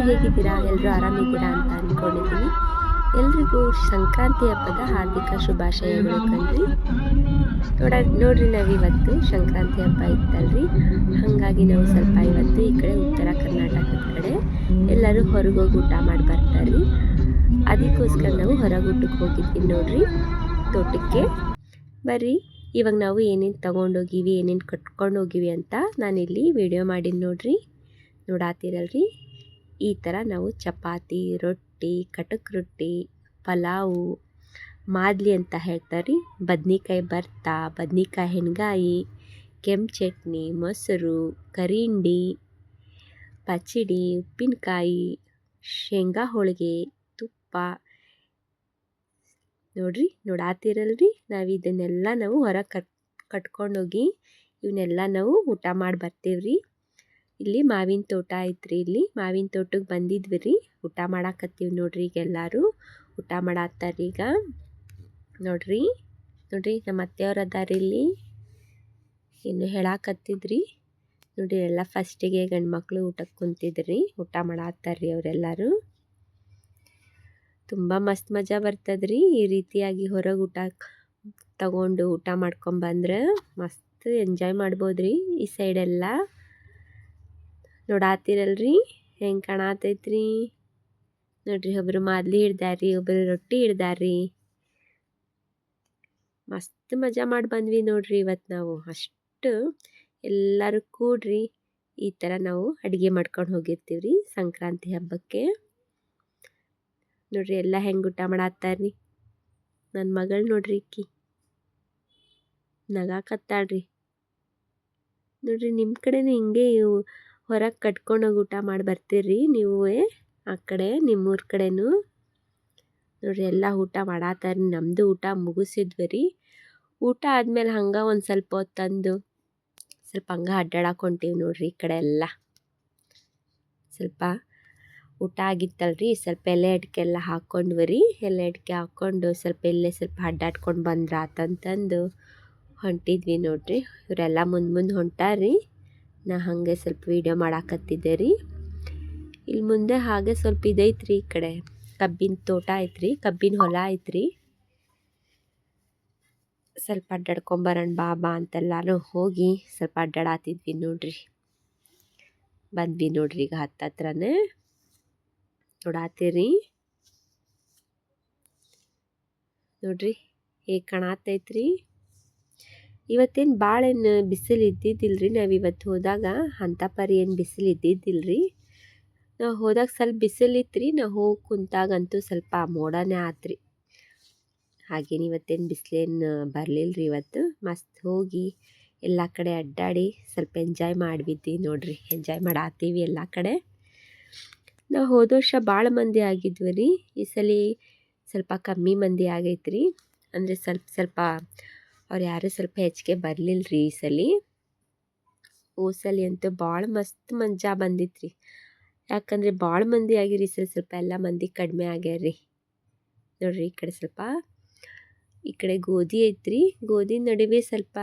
ಎಲ್ಲರೂ ಹೇಗಿದ್ದೀರಾ? ಎಲ್ಲರೂ ಆರಾಮಿದ್ದೀರಾ ಅಂತ ಅಂದ್ಕೊಂಡಿದ್ದೀನಿ ಎಲ್ರಿಗೂ ಸಂಕ್ರಾಂತಿ ಹಬ್ಬದ ಹಾರ್ದಿಕ ಶುಭಾಶಯಗಳು ಕಣ್ರಿ. ನೋಡ, ನೋಡ್ರಿ ನಾವಿವತ್ತು ಸಂಕ್ರಾಂತಿ ಹಬ್ಬ ಇತ್ತಲ್ರಿ. ಹಾಗಾಗಿ ನಾವು ಸ್ವಲ್ಪ ಇವತ್ತು ಈ ಕಡೆ ಉತ್ತರ ಕರ್ನಾಟಕದ ಕಡೆ ಎಲ್ಲರೂ ಹೊರಗೋಗಿ ಊಟ ಮಾಡಿ ಬರ್ತಾರ್ರಿ. ಅದಕ್ಕೋಸ್ಕರ ನಾವು ಹೊರಗೆ ಊಟಕ್ಕೆ ಹೋಗಿದ್ವಿ ನೋಡ್ರಿ ತೋಟಕ್ಕೆ. ಬರ್ರಿ, ಇವಾಗ ನಾವು ಏನೇನು ತೊಗೊಂಡೋಗಿವಿ, ಏನೇನು ಕಟ್ಕೊಂಡು ಹೋಗಿವಿ ಅಂತ ನಾನಿಲ್ಲಿ ವಿಡಿಯೋ ಮಾಡೀನಿ ನೋಡ್ರಿ. ನೋಡಾತಿರಲ್ರಿ. ಈ ಥರ ನಾವು ಚಪಾತಿ, ರೊಟ್ಟಿ, ಕಟಕ್ ರೊಟ್ಟಿ, ಪಲಾವು, ಮಾದ್ಲಿ ಅಂತ ಹೇಳ್ತಾರೆ ಬದ್ನಿಕಾಯಿ ಭರ್ತಾ, ಬದ್ನಿಕಾಯಿ ಹೆಣ್ಗಾಯಿ, ಕೆಂಪು ಚಟ್ನಿ, ಮೊಸರು, ಕರಿಂಡಿ ಪಚಡಿ ಉಪ್ಪಿನಕಾಯಿ, ಶೇಂಗಾ ಹೋಳಿಗೆ, ತುಪ್ಪ. ನೋಡ್ರಿ, ನೋಡಾತಿರಲ್ರಿ ನಾವು ಇದನ್ನೆಲ್ಲ ನಾವು ಹೊರಗೆ ಕಟ್, ಕಟ್ಕೊಂಡೋಗಿ ಇವನ್ನೆಲ್ಲ ನಾವು ಊಟ ಮಾಡಿ ಬರ್ತೀವ್ರಿ. ಇಲ್ಲಿ ಮಾವಿನ ತೋಟ ಐತ್ರಿ ಇಲ್ಲಿ. ಮಾವಿನ ತೋಟಕ್ಕೆ ಬಂದಿದ್ವಿ ರೀ ಊಟ ಮಾಡಾಕತ್ತೀವಿ ನೋಡ್ರಿ ಈಗ ಎಲ್ಲರೂ. ಊಟ ಮಾಡತ್ತಾರ ಈಗ. ನೋಡ್ರಿ. ನೋಡ್ರಿ ನಮ್ಮ ಅತ್ತೆಯವ್ರು ಅದಾರ ಇಲ್ಲಿ. ಇನ್ನು ಹೇಳಾಕತ್ತಿದ್ರಿ. ನೋಡಿ ಎಲ್ಲ ಫಸ್ಟಿಗೆ ಗಂಡು ಮಕ್ಕಳು ಊಟಕ್ಕೆ ಕುಂತಿದ್ರಿ. ಊಟ ಮಾಡತ್ತಾರ್ರಿ ಅವರೆಲ್ಲರೂ. ತುಂಬ ಮಸ್ತ್ ಮಜಾ ಬರ್ತದ್ರಿ. ಈ ರೀತಿಯಾಗಿ ಹೊರಗೆ ಊಟ ತಗೊಂಡು ಊಟ ಮಾಡ್ಕೊಂಬಂದ್ರೆ ಮಸ್ತ್ ಎಂಜಾಯ್ ಮಾಡ್ಬೋದ್ರಿ ಈ ಸೈಡೆಲ್ಲ ನೋಡಾತಿರಲ್ರಿ ಹೆಂಗೆ ಕಾಣತೈತ್ರಿ? ನೋಡ್ರಿ, ಒಬ್ರು ಮಾದಲಿ ಹಿಡ್ದಾರಿ ಒಬ್ರು ರೊಟ್ಟಿ ಹಿಡ್ದಾರ್ರಿ. ಮಸ್ತ್ ಮಜಾ ಮಾಡಿ ಬಂದ್ವಿ ನೋಡ್ರಿ ಇವತ್ತು ನಾವು. ಅಷ್ಟು ಎಲ್ಲರೂ ಕೂಡ್ರಿ ಈ ಥರ ನಾವು ಅಡುಗೆ ಮಾಡ್ಕೊಂಡು ಹೋಗಿರ್ತೀವಿ ರೀ ಸಂಕ್ರಾಂತಿ ಹಬ್ಬಕ್ಕೆ. ನೋಡ್ರಿ, ಎಲ್ಲ ಹೆಂಗೆ ಊಟ ಮಾಡತ್ತಾರ್ರಿ? ನನ್ನ ಮಗಳು ನೋಡ್ರಿ ಇಕ್ಕಿ. ನಗಾಕತ್ತಾಳ್ರಿ. ನೋಡ್ರಿ ನಿಮ್ಮ ಕಡೆನೂ ಹಿಂಗೆ ಹೊರಗೆ ಕಟ್ಕೊಂಡೋಗಿ ಊಟ ಮಾಡಿ ಬರ್ತೀರಿ ನೀವು? ಆ ಕಡೆ, ನಿಮ್ಮೂರ ಕಡೆನೂ. ನೋಡ್ರಿ, ಎಲ್ಲ ಊಟ ಮಾಡತ್ತಾರ್ರಿ ನಮ್ಮದು ಊಟ ಮುಗಿಸಿದ್ವಿ ರೀ ಊಟ ಆದಮೇಲೆ ಹಂಗೆ ಒಂದು ಸ್ವಲ್ಪ ಹೊತ್ತು ತಂದು, ಸ್ವಲ್ಪ ಹಂಗೆ ಅಡ್ಡಾಡಕ್ಕೆ ಹೊಂಟೀವಿ ನೋಡ್ರಿ ಈ ಕಡೆ ಎಲ್ಲ. ಸ್ವಲ್ಪ ಊಟ ಆಗಿತ್ತಲ್ರಿ, ಸ್ವಲ್ಪ ಎಲೆ ಅಡಿಕೆ ಎಲ್ಲ ಹಾಕ್ಕೊಂಡ್ವಿ ರೀ ಎಲೆ ಅಡಿಕೆ ಹಾಕ್ಕೊಂಡು ಸ್ವಲ್ಪ ಎಲ್ಲೇ ಸ್ವಲ್ಪ ಅಡ್ಡಾಡ್ಕೊಂಡು ಬಂದ್ರೆ ಆತಂತಂದು ಹೊಂಟಿದ್ವಿ ನೋಡ್ರಿ. ಇವರೆಲ್ಲ ಮುಂದೆ ಮುಂದೆ ಹೊಂಟಾರಿ. ನಾ ಹಾಗೆ ಸ್ವಲ್ಪ ವೀಡಿಯೋ ಮಾಡಾಕತ್ತಿದ್ದೆ ರೀ. ಇಲ್ಲಿ ಮುಂದೆ ಹಾಗೆ ಸ್ವಲ್ಪ ಇದೈತ್ರಿ ಈ ಕಡೆ. ಕಬ್ಬಿನ ತೋಟ ಐತ್ರಿ, ಕಬ್ಬಿನ ಹೊಲ ಐತ್ರಿ. ಸ್ವಲ್ಪ ಅಡ್ಡಾಡ್ಕೊಂಬರೋಣ ಬಾ ಬಾ ಅಂತೆಲ್ಲಾನು ಹೋಗಿ ಸ್ವಲ್ಪ ಅಡ್ಡಾಡಾತಿದ್ವಿ ನೋಡ್ರಿ. ಬಂದ್ವಿ ನೋಡ್ರಿ ಈಗ ಹತ್ತತ್ರನೇ ನೋಡಾತೀರಿ. ನೋಡ್ರಿ, ಹೇಗೆ ಕಾಣತೈತ್ರಿ. ಇವತ್ತೇನು ಭಾಳ ಏನು ಬಿಸಿಲು ಇದ್ದಿದ್ದಿಲ್ರಿ ನಾವು ಇವತ್ತು ಹೋದಾಗ? ಅಂಥ ಪರಿ ಏನು ಬಿಸಿಲು ಇದ್ದಿದ್ದಿಲ್ರಿ ನಾವು ಹೋದಾಗ ಸ್ವಲ್ಪ ಬಿಸಿಲಿತ್ತು ರೀ ನಾವು ಹೋಗಿ ಕುಂತಾಗಂತೂ ಸ್ವಲ್ಪ ಮೋಡನೇ ಆತ್ರಿ. ಹಾಗೇನು ಇವತ್ತೇನು ಬಿಸಿಲೇನು ಬರಲಿಲ್ಲ ರೀ ಇವತ್ತು? ಮಸ್ತ್ ಹೋಗಿ ಎಲ್ಲ ಕಡೆ ಅಡ್ಡಾಡಿ ಸ್ವಲ್ಪ ಎಂಜಾಯ್ ಮಾಡಿಬಿದ್ದಿ ನೋಡ್ರಿ. ಎಂಜಾಯ್ ಮಾಡಾತೀವಿ ಎಲ್ಲ ಕಡೆ. ನಾವು ಹೋದ ವರ್ಷ ಭಾಳ ಮಂದಿ ಆಗಿದ್ವಿ ರೀ. ಈ ಸಲ ಸ್ವಲ್ಪ ಕಮ್ಮಿ ಮಂದಿ ಆಗೈತೆ ರೀ ಅಂದರೆ ಸ್ವಲ್ಪ ಸ್ವಲ್ಪ ಅವ್ರು ಯಾರೂ ಸ್ವಲ್ಪ ಹೆಚ್ಚಿಗೆ ಬರಲಿಲ್ಲ ರೀ ಈ ಸಲ. ಓಸಲಿ ಸಲ ಅಂತೂ ಭಾಳ ಮಸ್ತ್ ಮಂಜಾ ಬಂದಿತ್ತು ರೀ ಯಾಕಂದರೆ ಭಾಳ ಮಂದಿ ಆಗಿರಿ ಈ ಸ್ವಲ್ಪ ಎಲ್ಲ ಮಂದಿ ಕಡಿಮೆ ಆಗ್ಯಾರ ರೀ ನೋಡ್ರಿ ಈ ಕಡೆ ಸ್ವಲ್ಪ ಈ ಕಡೆ ಗೋಧಿ ಐತ್ರಿ. ಗೋಧಿ ನಡುವೆ ಸ್ವಲ್ಪ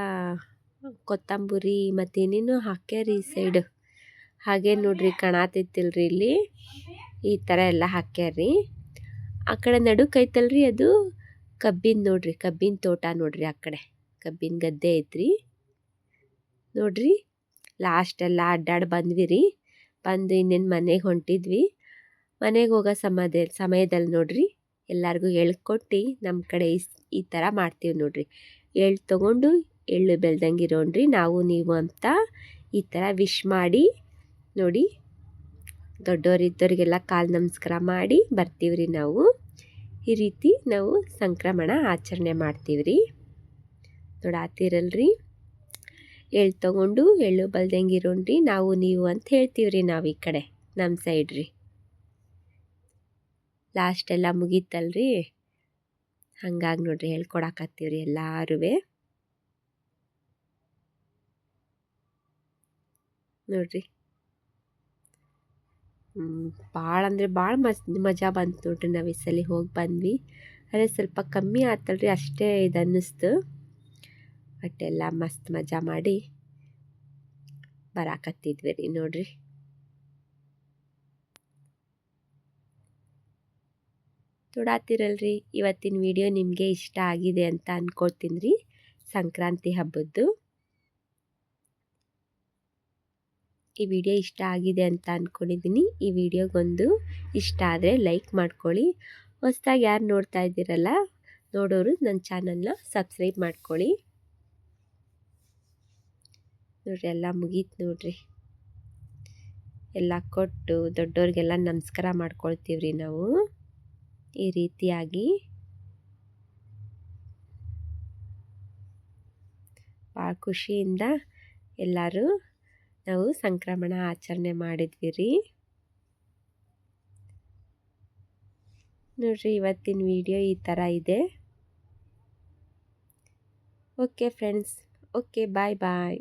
ಕೊತ್ತಂಬರಿ ಮತ್ತೇನೇನು ಹಾಕ್ಯಾರ ಈ ಸೈಡ್. ಹಾಗೆ ನೋಡ್ರಿ ಕಾಣತೈತಿಲ್ರಿ ಇಲ್ಲಿ. ಈ ಥರ ಎಲ್ಲ ಹಾಕ್ಯಾರ್ರಿ. ಆ ಕಡೆ ನಡುಕೈತಲ್ರಿ ಅದು ಕಬ್ಬಿನ ನೋಡ್ರಿ, ಕಬ್ಬಿನ ತೋಟ ನೋಡ್ರಿ ಆ ಕಡೆ. ಕಬ್ಬಿನ ಗದ್ದೆ ಐತ್ರಿ. ನೋಡ್ರಿ ಲಾಸ್ಟೆಲ್ಲ ಅಡ್ಡಾಡಿ ಬಂದ್ವಿ ರೀ ಬಂದು ಇನ್ನೇನು ಮನೆಗೆ ಹೊಂಟಿದ್ವಿ. ಮನೆಗೆ ಹೋಗೋ ಸಮಯದ ಸಮಯದಲ್ಲಿ ನೋಡ್ರಿ, ಎಲ್ಲರಿಗೂ ಹೇಳ್ಕೊಟ್ಟು ನಮ್ಮ ಕಡೆ ಈ ಥರ ಮಾಡ್ತೀವಿ ನೋಡ್ರಿ. ಎಳ್ಳು ತೊಗೊಂಡು ಎಳ್ಳು ಬೆಳ್ದಂಗಿರೋಣ್ರಿ, ನಾವು ನೀವು ಅಂತ ಈ ಥರ ವಿಶ್ ಮಾಡಿ ನೋಡಿ ದೊಡ್ಡವರಿದ್ದವರಿಗೆಲ್ಲ ಕಾಲು ನಮಸ್ಕಾರ ಮಾಡಿ ಬರ್ತೀವಿ ರೀ ನಾವು. ಈ ರೀತಿ ನಾವು ಸಂಕ್ರಮಣ ಆಚರಣೆ ಮಾಡ್ತೀವಿ ರೀ ನೋಡಾತಿರಲ್ರಿ ಎಳ್ಳು ತೊಗೊಂಡು ಎಳ್ಳು ಬಲ್ದಂಗೆ ಇರೋಣ್ರಿ. ನಾವು ನೀವು ಅಂತ ಹೇಳ್ತೀವಿ ರೀ ನಾವು ಈ ಕಡೆ ನಮ್ಮ ಸೈಡ್ ರೀ. ಲಾಸ್ಟ್ ಎಲ್ಲ ಮುಗೀತಲ್ರಿ. ಹಂಗಾಗಿ ನೋಡ್ರಿ ಹೇಳ್ಕೊಡಕತ್ತೀವಿ ರೀ ಎಲ್ಲರೂ ಹ್ಞೂ ಭಾಳ ಅಂದರೆ ಭಾಳ ಮಜಾ ಬಂತು ನೋಡ್ರಿ ನಾವು ಈ ಸಲ ಹೋಗಿ ಬಂದ್ವಿ. ಅದೇ ಸ್ವಲ್ಪ ಕಮ್ಮಿ ಆತಲ್ರಿ ಅಷ್ಟೇ ಇದು ಅನ್ನಿಸ್ತು. ಬಟ್ ಎಲ್ಲ ಮಸ್ತ್ ಮಜಾ ಮಾಡಿ ಬರಾಕತ್ತಿದ್ವಿ ರೀ ನೋಡ್ರಿ. ನೋಡಾತಿರಲ್ರಿ ಇವತ್ತಿನ ವಿಡಿಯೋ ನಿಮಗೆ ಇಷ್ಟ ಆಗಿದೆ ಅಂತ ಅಂದ್ಕೊಳ್ತೀನಿ ಸಂಕ್ರಾಂತಿ ಹಬ್ಬದ್ದು. ಈ ವಿಡಿಯೋ ಇಷ್ಟ ಆಗಿದೆ ಅಂತ ಅಂದ್ಕೊಂಡಿದ್ದೀನಿ ಈ ವಿಡಿಯೋಗೊಂದು ಇಷ್ಟ ಆದರೆ ಲೈಕ್ ಮಾಡ್ಕೊಳ್ಳಿ. ಹೊಸ್ದಾಗಿ ಯಾರು ನೋಡ್ತಾ ಇದ್ದೀರಲ್ಲ, ನೋಡೋರು ನನ್ನ ಚಾನಲ್ನ ಸಬ್ಸ್ಕ್ರೈಬ್ ಮಾಡ್ಕೊಳ್ಳಿ. ನೋಡ್ರಿ, ಎಲ್ಲ ಮುಗೀತು ನೋಡಿರಿ. ಎಲ್ಲ ಕೊಟ್ಟು ದೊಡ್ಡವ್ರಿಗೆಲ್ಲ ನಮಸ್ಕಾರ ಮಾಡ್ಕೊಳ್ತೀವಿ ರೀ ನಾವು. ಈ ರೀತಿಯಾಗಿ. ಭಾಳ ಖುಷಿಯಿಂದ ಎಲ್ಲರೂ ನಾವು ಸಂಕ್ರಮಣ ಆಚರಣೆ ಮಾಡಿದ್ವಿ ರೀ ನೋಡ್ರಿ, ಇವತ್ತಿನ ವಿಡಿಯೋ ಈ ಥರ ಇದೆ. Okay friends, okay, bye bye.